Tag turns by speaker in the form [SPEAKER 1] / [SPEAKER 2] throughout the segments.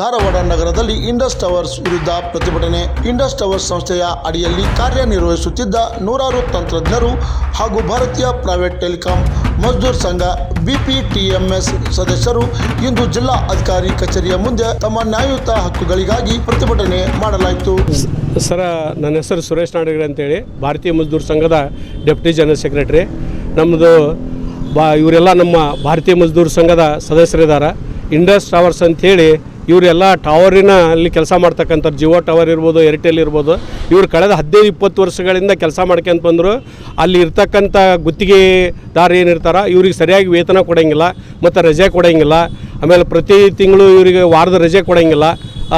[SPEAKER 1] ಧಾರವಾಡ ನಗರದಲ್ಲಿ Indus towers ವಿರುದ್ಧ ಪ್ರತಿಭಟನೆ. ಇಂಡಸ್ ಟವರ್ಸ್ ಸಂಸ್ಥೆಯ ಅಡಿಯಲ್ಲಿ ಕಾರ್ಯನಿರ್ವಹಿಸುತ್ತಿದ್ದ ನೂರಾರು ತಂತ್ರಜ್ಞರು ಹಾಗೂ ಭಾರತೀಯ ಪ್ರೈವೇಟ್ ಟೆಲಿಕಾಂ ಮಜ್ದೂರ್ ಸಂಘ ಬಿಪಿಟಿಎಂಎಸ್ ಸದಸ್ಯರು ಇಂದು ಜಿಲ್ಲಾ ಅಧಿಕಾರಿ ಕಚೇರಿಯ ಮುಂದೆ ತಮ್ಮ ನ್ಯಾಯಯುತ ಹಕ್ಕುಗಳಿಗಾಗಿ ಪ್ರತಿಭಟನೆ ಮಾಡಲಾಯಿತು.
[SPEAKER 2] ಸರ, ನನ್ನ ಹೆಸರು ಸುರೇಶ್ ನಾಡಗಡೆ ಅಂತೇಳಿ. ಭಾರತೀಯ ಮಜ್ದೂರ್ ಸಂಘದ ಡೆಪ್ಟಿ ಜನರಲ್ ಸೆಕ್ರೆಟರಿ. ನಮ್ಮದು ಬಾ, ಇವರೆಲ್ಲ ನಮ್ಮ ಭಾರತೀಯ ಮಜ್ದೂರ್ ಸಂಘದ ಸದಸ್ಯರಿದ್ದಾರೆ. ಇಂಡಸ್ ಟವರ್ಸ್ ಅಂಥೇಳಿ ಇವರೆಲ್ಲ ಟವರಿನ ಅಲ್ಲಿ ಕೆಲಸ ಮಾಡ್ತಕ್ಕಂಥ ಜಿಯೋ ಟವರ್ ಇರ್ಬೋದು ಏರ್ಟೆಲ್ ಇರ್ಬೋದು, ಇವರು ಕಳೆದ ಹದಿನೈದು, ಇಪ್ಪತ್ತು ವರ್ಷಗಳಿಂದ ಕೆಲಸ ಮಾಡ್ಕೊಂತ ಬಂದರು. ಅಲ್ಲಿ ಇರ್ತಕ್ಕಂಥ ಗುತ್ತಿಗೆದಾರ ಏನಿರ್ತಾರ, ಇವ್ರಿಗೆ ಸರಿಯಾಗಿ ವೇತನ ಕೊಡೋಂಗಿಲ್ಲ, ಮತ್ತು ರಜೆ ಕೊಡೋಂಗಿಲ್ಲ. ಆಮೇಲೆ ಪ್ರತಿ ತಿಂಗಳು ಇವರಿಗೆ ವಾರದ ರಜೆ ಕೊಡೋಂಗಿಲ್ಲ,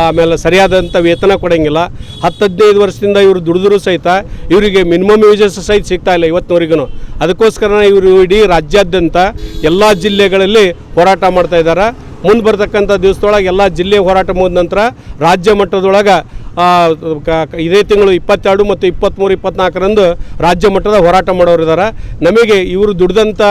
[SPEAKER 2] ಆಮೇಲೆ ಸರಿಯಾದಂಥ ವೇತನ ಕೊಡೋಂಗಿಲ್ಲ. ಹತ್ತು ಹದಿನೈದು ವರ್ಷದಿಂದ ಇವರು ದುಡಿದ್ರು ಸಹಿತ, ಇವರಿಗೆ ಮಿನಿಮಮ್ ವೇಜಸ್ ಸಹಿತ ಸಿಗ್ತಾ ಇಲ್ಲ ಇವತ್ತಿನವರೆಗೂ ಅದಕ್ಕೋಸ್ಕರ ಇವರು ಇಡೀ ರಾಜ್ಯಾದ್ಯಂತ ಎಲ್ಲ ಜಿಲ್ಲೆಗಳಲ್ಲಿ ಹೋರಾಟ ಮಾಡ್ತಾ ಇದ್ದಾರೆ ಮುಂದೆ ಬರ್ತಕ್ಕಂಥ ದಿವಸದೊಳಗೆ ಎಲ್ಲ ಜಿಲ್ಲೆ ಹೋರಾಟ ಮುಗಿದ ನಂತರ ರಾಜ್ಯ ಮಟ್ಟದೊಳಗೆ ಇದೇ ತಿಂಗಳು ಇಪ್ಪತ್ತೆರಡು ಮತ್ತು ಇಪ್ಪತ್ತ್ಮೂರು ಇಪ್ಪತ್ನಾಲ್ಕರಂದು ರಾಜ್ಯ ಮಟ್ಟದ ಹೋರಾಟ ಮಾಡೋರು ಇದ್ದಾರೆ ನಮಗೆ ಇವರು ದುಡಿದಂಥ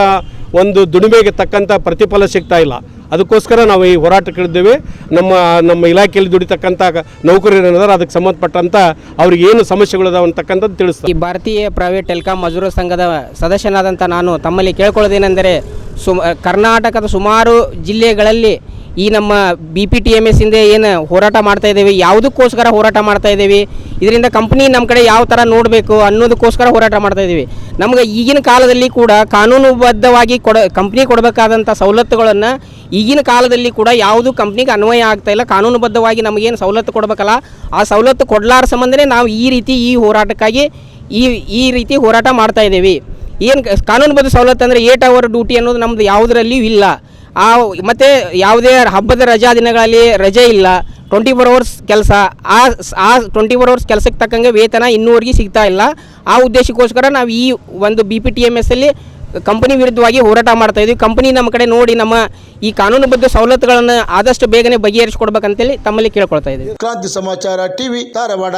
[SPEAKER 2] ಒಂದು ದುಡಿಮೆಗೆ ತಕ್ಕಂಥ ಪ್ರತಿಫಲ ಸಿಗ್ತಾ ಇಲ್ಲ. ಅದಕ್ಕೋಸ್ಕರ ನಾವು ಈ ಹೋರಾಟಕ್ಕಿಳಿದ್ದೇವೆ ನಮ್ಮ ನಮ್ಮ ಇಲಾಖೆಯಲ್ಲಿ ದುಡಿತಕ್ಕಂಥ ನೌಕರರು ಏನಿದಾರೆ, ಅದಕ್ಕೆ ಸಂಬಂಧಪಟ್ಟಂಥ ಅವ್ರಿಗೆ ಏನು ಸಮಸ್ಯೆಗಳು ಅಂತಕ್ಕಂಥದ್ದು ತಿಳಿಸ್ತಾರೆ.
[SPEAKER 3] ಈ ಭಾರತೀಯ ಪ್ರೈವೇಟ್ ಟೆಲಿಕಾಂ ಮಜೂರ ಸಂಘದ ಸದಸ್ಯನಾದಂಥ ನಾನು ತಮ್ಮಲ್ಲಿ ಕೇಳ್ಕೊಳ್ಳೋದೇನೆಂದರೆ ಸುಮ, ಕರ್ನಾಟಕದ ಸುಮಾರು ಜಿಲ್ಲೆಗಳಲ್ಲಿ ಈ ನಮ್ಮ B P T M S ಇಂದ ಏನು ಹೋರಾಟ ಮಾಡ್ತಾ ಇದ್ದೇವೆ, ಯಾವುದಕ್ಕೋಸ್ಕರ ಹೋರಾಟ ಮಾಡ್ತಾ ಇದ್ದೇವೆ, ಇದರಿಂದ ಕಂಪ್ನಿ ನಮ್ಮ ಕಡೆ ಯಾವ ಥರ ನೋಡಬೇಕು ಅನ್ನೋದಕ್ಕೋಸ್ಕರ ಹೋರಾಟ ಮಾಡ್ತಾ ಇದ್ದೀವಿ. ನಮ್ಗೆ ಈಗಿನ ಕಾಲದಲ್ಲಿ ಕೂಡ ಕಾನೂನುಬದ್ಧವಾಗಿ ಕೊಡ ಕಂಪ್ನಿ ಕೊಡಬೇಕಾದಂಥ ಸವಲತ್ತುಗಳನ್ನು ಈಗಿನ ಕಾಲದಲ್ಲಿ ಕೂಡ ಯಾವುದು ಕಂಪ್ನಿಗೆ ಅನ್ವಯ ಆಗ್ತಾ ಇಲ್ಲ, ಕಾನೂನುಬದ್ಧವಾಗಿ ನಮಗೇನು ಸವಲತ್ತು ಕೊಡಬೇಕಲ್ಲ, ಆ ಸವಲತ್ತು ಕೊಡಲಾರ ಸಂಬಂಧನೇ ನಾವು ಈ ರೀತಿ ಈ ಹೋರಾಟಕ್ಕಾಗಿ ಈ ಈ ರೀತಿ ಹೋರಾಟ ಮಾಡ್ತಾ ಇದ್ದೀವಿ. ಏನು ಕಾನೂನುಬದ್ಧ ಸವಲತ್ತು ಅಂದರೆ ಏಟ್ ಅವರ್ ಡ್ಯೂಟಿ ಅನ್ನೋದು ನಮ್ಮದು ಯಾವುದರಲ್ಲಿಯೂ ಇಲ್ಲ. ಆ, ಮತ್ತು ಯಾವುದೇ ಹಬ್ಬದ ರಜಾ ದಿನಗಳಲ್ಲಿ ರಜೆ ಇಲ್ಲ. ಟ್ವೆಂಟಿ ಫೋರ್ ಅವರ್ಸ್ ಕೆಲಸ. ಆ ಆ ಟ್ವೆಂಟಿ ಫೋರ್ ಅವರ್ಸ್ ಕೆಲಸಕ್ಕೆ ತಕ್ಕಂಗೆ ವೇತನ ಇನ್ನೂವರೆಗೆ ಸಿಗ್ತಾ ಇಲ್ಲ. ಆ ಉದ್ದೇಶಕ್ಕೋಸ್ಕರ ನಾವು ಈ ಒಂದು B P T M S ಅಲ್ಲಿ ಕಂಪನಿ ವಿರುದ್ಧವಾಗಿ ಹೋರಾಟ ಮಾಡ್ತಾ ಇದ್ವಿ. ಕಂಪನಿ ನಮ್ಮ ಕಡೆ ನೋಡಿ ನಮ್ಮ ಈ ಕಾನೂನುಬದ್ಧ ಸವಲತ್ತುಗಳನ್ನು ಆದಷ್ಟು ಬೇಗನೆ ಬಗೆಹರಿಸಿಕೊಡ್ಬೇಕಂತೇಳಿ ತಮ್ಮಲ್ಲಿ ಕೇಳ್ಕೊಳ್ತಾ ಇದ್ದೀವಿ
[SPEAKER 1] ಕ್ರಾಂತಿ ಸಮಾಚಾರ ಟಿವಿ ಧಾರವಾಡ.